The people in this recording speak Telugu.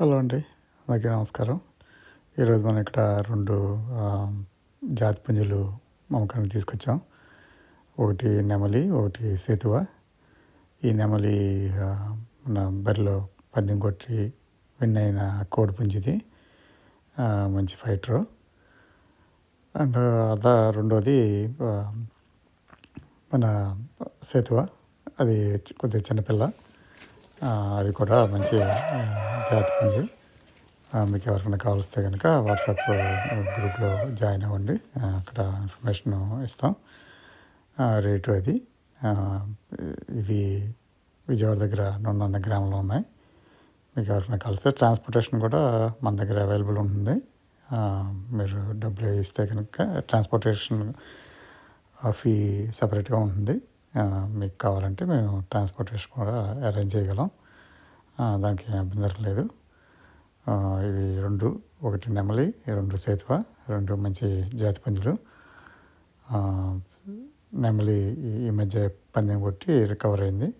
హలో అండి. అందరికీ నమస్కారం. ఈరోజు మనం ఇక్కడ రెండు జాతి పుంజులు అమ్మకానికి తీసుకొచ్చాం. ఒకటి నెమలి ఒకటి సేతువ. ఈ నెమలి మన బరిలో పందెం కొట్టి విన్ అయిన కోడి పుంజిది. మంచి ఫైటరు. అండ్ అదా రెండోది మన సేతువ. అది కొద్దిగా చిన్నపిల్ల. అది కూడా మంచి చేస్తుంది మీకు ఎవరికైనా కావలిస్తే కనుక వాట్సాప్ గ్రూప్లో జాయిన్ అవ్వండి. అక్కడ ఇన్ఫర్మేషన్ ఇస్తాం. రేటు అది. ఇవి విజయవాడ దగ్గర నున్న గ్రామంలో ఉన్నాయి. మీకు ఎవరికైనా కలిస్తే ట్రాన్స్పోర్టేషన్ కూడా మన దగ్గర అవైలబుల్ ఉంటుంది. మీరు డబ్బులు ఇస్తే కనుక ట్రాన్స్పోర్టేషన్ ఫీ సపరేట్గా ఉంటుంది. మీకు కావాలంటే మేము ట్రాన్స్పోర్టేషన్ కూడా అరేంజ్ చేయగలం. దానికి అభ్యంతరం లేదు. ఇవి రెండు ఒకటి నెమలి రెండు సేతువ రెండు మంచి జాతి పందులు. నెమలి ఈ- మధ్య పందెం కొట్టి రికవర్ అయింది.